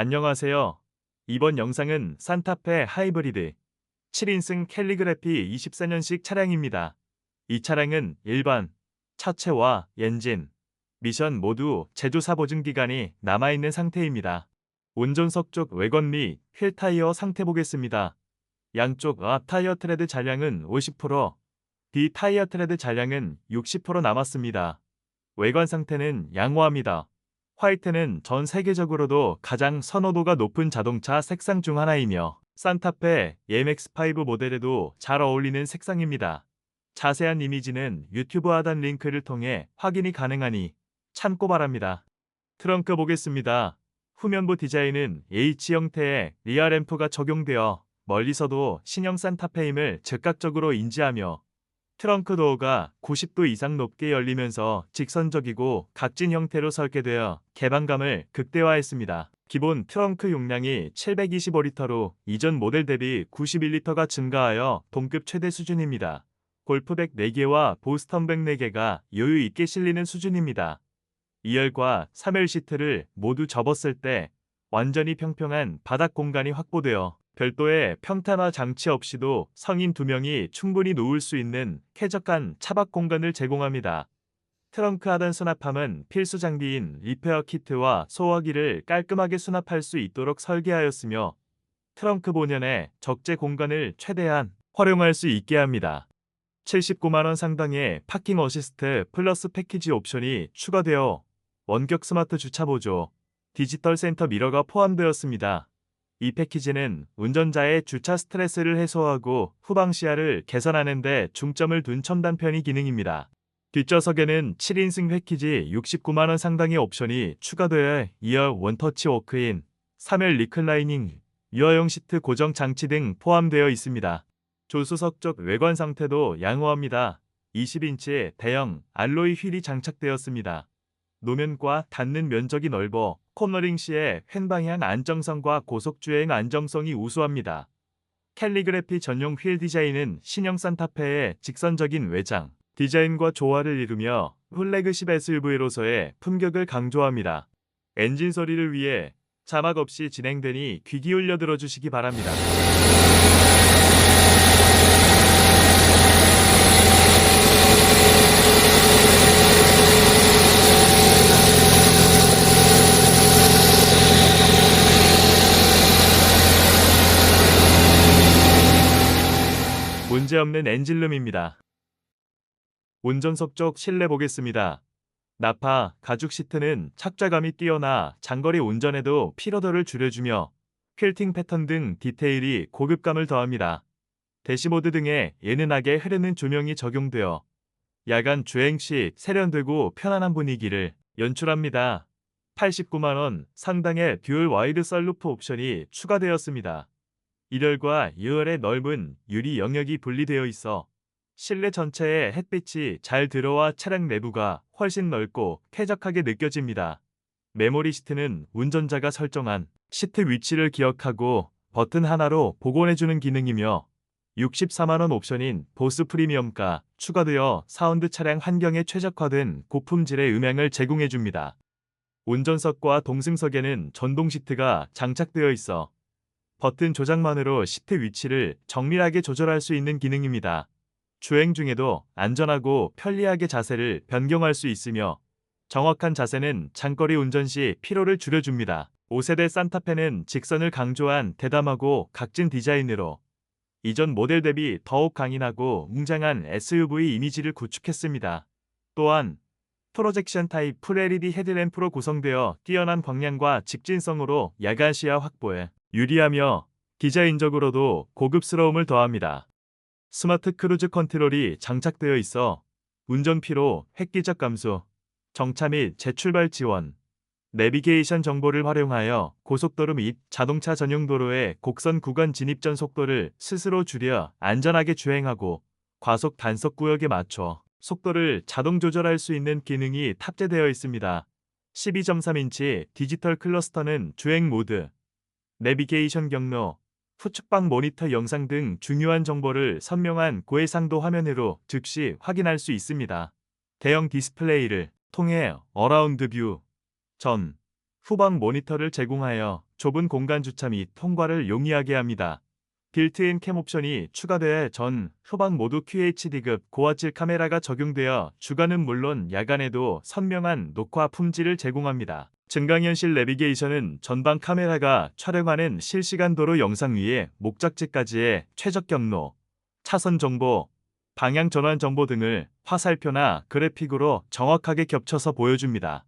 안녕하세요. 이번 영상은 산타페 하이브리드 7인승 캘리그래피 24년식 차량입니다. 이 차량은 일반, 차체와 엔진, 미션 모두 제조사 보증 기간이 남아있는 상태입니다. 운전석 쪽 외관 및 휠 타이어 상태 보겠습니다. 양쪽 앞 타이어 트레드 잔량은 50%, 뒤 타이어 트레드 잔량은 60% 남았습니다. 외관 상태는 양호합니다. 화이트는 전 세계적으로도 가장 선호도가 높은 자동차 색상 중 하나이며 산타페 EMX5 모델에도 잘 어울리는 색상입니다. 자세한 이미지는 유튜브 하단 링크를 통해 확인이 가능하니 참고 바랍니다. 트렁크 보겠습니다. 후면부 디자인은 H 형태의 리어 램프가 적용되어 멀리서도 신형 산타페임을 즉각적으로 인지하며 트렁크 도어가 90도 이상 높게 열리면서 직선적이고 각진 형태로 설계되어 개방감을 극대화했습니다. 기본 트렁크 용량이 725리터로 이전 모델 대비 91리터가 증가하여 동급 최대 수준입니다. 골프백 4개와 보스턴백 4개가 여유 있게 실리는 수준입니다. 2열과 3열 시트를 모두 접었을 때 완전히 평평한 바닥 공간이 확보되어 별도의 평탄화 장치 없이도 성인 2명이 충분히 누울 수 있는 쾌적한 차박 공간을 제공합니다. 트렁크 하단 수납함은 필수 장비인 리페어 키트와 소화기를 깔끔하게 수납할 수 있도록 설계하였으며 트렁크 본연의 적재 공간을 최대한 활용할 수 있게 합니다. 79만원 상당의 파킹 어시스트 플러스 패키지 옵션이 추가되어 원격 스마트 주차 보조, 디지털 센터 미러가 포함되었습니다. 이 패키지는 운전자의 주차 스트레스를 해소하고 후방 시야를 개선하는 데 중점을 둔 첨단 편의 기능입니다. 뒷좌석에는 7인승 패키지 69만원 상당의 옵션이 추가되어 2열 원터치 워크인, 3열 리클라이닝, 유아용 시트 고정 장치 등 포함되어 있습니다. 조수석 쪽 외관 상태도 양호합니다. 20인치 대형 알로이 휠이 장착되었습니다. 노면과 닿는 면적이 넓어 코너링 시에 횡방향 안정성과 고속주행 안정성이 우수합니다. 캘리그래피 전용 휠 디자인은 신형 산타페의 직선적인 외장, 디자인과 조화를 이루며 플래그십 SUV로서의 품격을 강조합니다. 엔진 소리를 위해 자막 없이 진행되니 귀 기울여 들어주시기 바랍니다. 문제없는 엔진룸입니다. 운전석 쪽 실내 보겠습니다. 나파 가죽 시트는 착좌감이 뛰어나 장거리 운전에도 피로도를 줄여주며 퀼팅 패턴 등 디테일이 고급감을 더합니다. 대시보드 등에 예민하게 흐르는 조명이 적용되어 야간 주행 시 세련되고 편안한 분위기를 연출합니다. 89만원 상당의 듀얼 와이드 썰루프 옵션이 추가되었습니다. 1열과 2열의 넓은 유리 영역이 분리되어 있어 실내 전체에 햇빛이 잘 들어와 차량 내부가 훨씬 넓고 쾌적하게 느껴집니다. 메모리 시트는 운전자가 설정한 시트 위치를 기억하고 버튼 하나로 복원해주는 기능이며 64만원 옵션인 보스 프리미엄가 추가되어 사운드 차량 환경에 최적화된 고품질의 음향을 제공해줍니다. 운전석과 동승석에는 전동 시트가 장착되어 있어 버튼 조작만으로 시트 위치를 정밀하게 조절할 수 있는 기능입니다. 주행 중에도 안전하고 편리하게 자세를 변경할 수 있으며 정확한 자세는 장거리 운전 시 피로를 줄여줍니다. 5세대 산타페는 직선을 강조한 대담하고 각진 디자인으로 이전 모델 대비 더욱 강인하고 웅장한 SUV 이미지를 구축했습니다. 또한 프로젝션 타입 풀 LED 헤드램프로 구성되어 뛰어난 광량과 직진성으로 야간 시야 확보에 유리하며 디자인적으로도 고급스러움을 더합니다. 스마트 크루즈 컨트롤이 장착되어 있어 운전 피로, 획기적 감소, 정차 및 재출발 지원, 내비게이션 정보를 활용하여 고속도로 및 자동차 전용 도로의 곡선 구간 진입 전 속도를 스스로 줄여 안전하게 주행하고 과속 단속 구역에 맞춰 속도를 자동 조절할 수 있는 기능이 탑재되어 있습니다. 12.3인치 디지털 클러스터는 주행 모드, 내비게이션 경로, 후측방 모니터 영상 등 중요한 정보를 선명한 고해상도 화면으로 즉시 확인할 수 있습니다. 대형 디스플레이를 통해 어라운드 뷰, 전, 후방 모니터를 제공하여 좁은 공간 주차 및 통과를 용이하게 합니다. 빌트인 캠 옵션이 추가돼 전, 후방 모두 QHD급 고화질 카메라가 적용되어 주간은 물론 야간에도 선명한 녹화 품질을 제공합니다. 증강현실 내비게이션은 전방 카메라가 촬영하는 실시간 도로 영상 위에 목적지까지의 최적 경로, 차선 정보, 방향 전환 정보 등을 화살표나 그래픽으로 정확하게 겹쳐서 보여줍니다.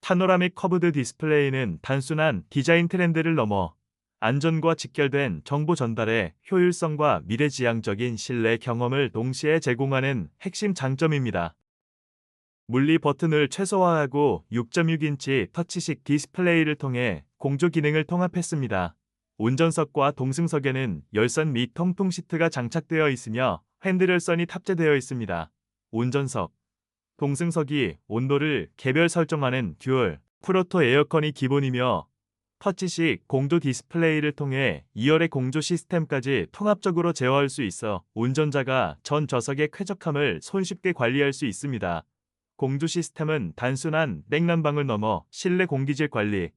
파노라믹 커브드 디스플레이는 단순한 디자인 트렌드를 넘어 안전과 직결된 정보 전달의 효율성과 미래지향적인 신뢰 경험을 동시에 제공하는 핵심 장점입니다. 물리 버튼을 최소화하고 6.6인치 터치식 디스플레이를 통해 공조 기능을 통합했습니다. 운전석과 동승석에는 열선 및 통풍 시트가 장착되어 있으며 핸들열선이 탑재되어 있습니다. 운전석, 동승석이 온도를 개별 설정하는 듀얼, 프로토 에어컨이 기본이며 터치식 공조 디스플레이를 통해 2열의 공조 시스템까지 통합적으로 제어할 수 있어 운전자가 전 좌석의 쾌적함을 손쉽게 관리할 수 있습니다. 공조 시스템은 단순한 냉난방을 넘어 실내 공기질 관리,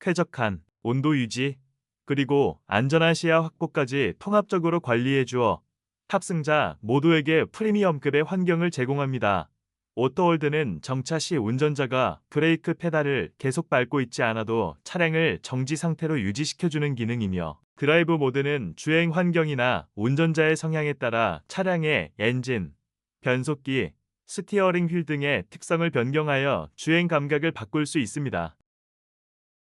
쾌적한 온도 유지, 그리고 안전한 시야 확보까지 통합적으로 관리해 주어 탑승자 모두에게 프리미엄급의 환경을 제공합니다. 오토홀드는 정차 시 운전자가 브레이크 페달을 계속 밟고 있지 않아도 차량을 정지 상태로 유지시켜주는 기능이며 드라이브 모드는 주행 환경이나 운전자의 성향에 따라 차량의 엔진, 변속기, 스티어링 휠 등의 특성을 변경하여 주행 감각을 바꿀 수 있습니다.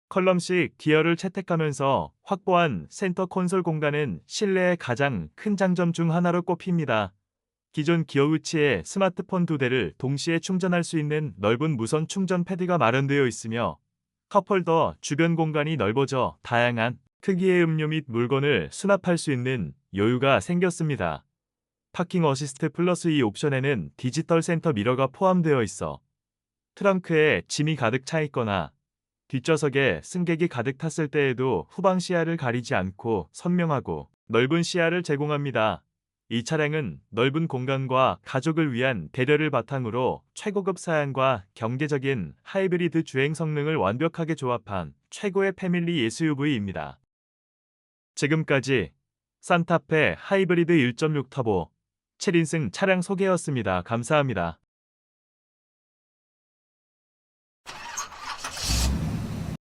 컬럼식 기어를 채택하면서 확보한 센터 콘솔 공간은 실내의 가장 큰 장점 중 하나로 꼽힙니다. 기존 기어 위치에 스마트폰 두 대를 동시에 충전할 수 있는 넓은 무선 충전 패드가 마련되어 있으며 컵홀더 주변 공간이 넓어져 다양한 크기의 음료 및 물건을 수납할 수 있는 여유가 생겼습니다. 파킹 어시스트 플러스 이 옵션에는 디지털 센터 미러가 포함되어 있어 트렁크에 짐이 가득 차 있거나 뒷좌석에 승객이 가득 탔을 때에도 후방 시야를 가리지 않고 선명하고 넓은 시야를 제공합니다. 이 차량은 넓은 공간과 가족을 위한 배려를 바탕으로 최고급 사양과 경제적인 하이브리드 주행 성능을 완벽하게 조합한 최고의 패밀리 SUV입니다. 지금까지 산타페 하이브리드 1.6 터보 7인승 차량 소개였습니다. 감사합니다.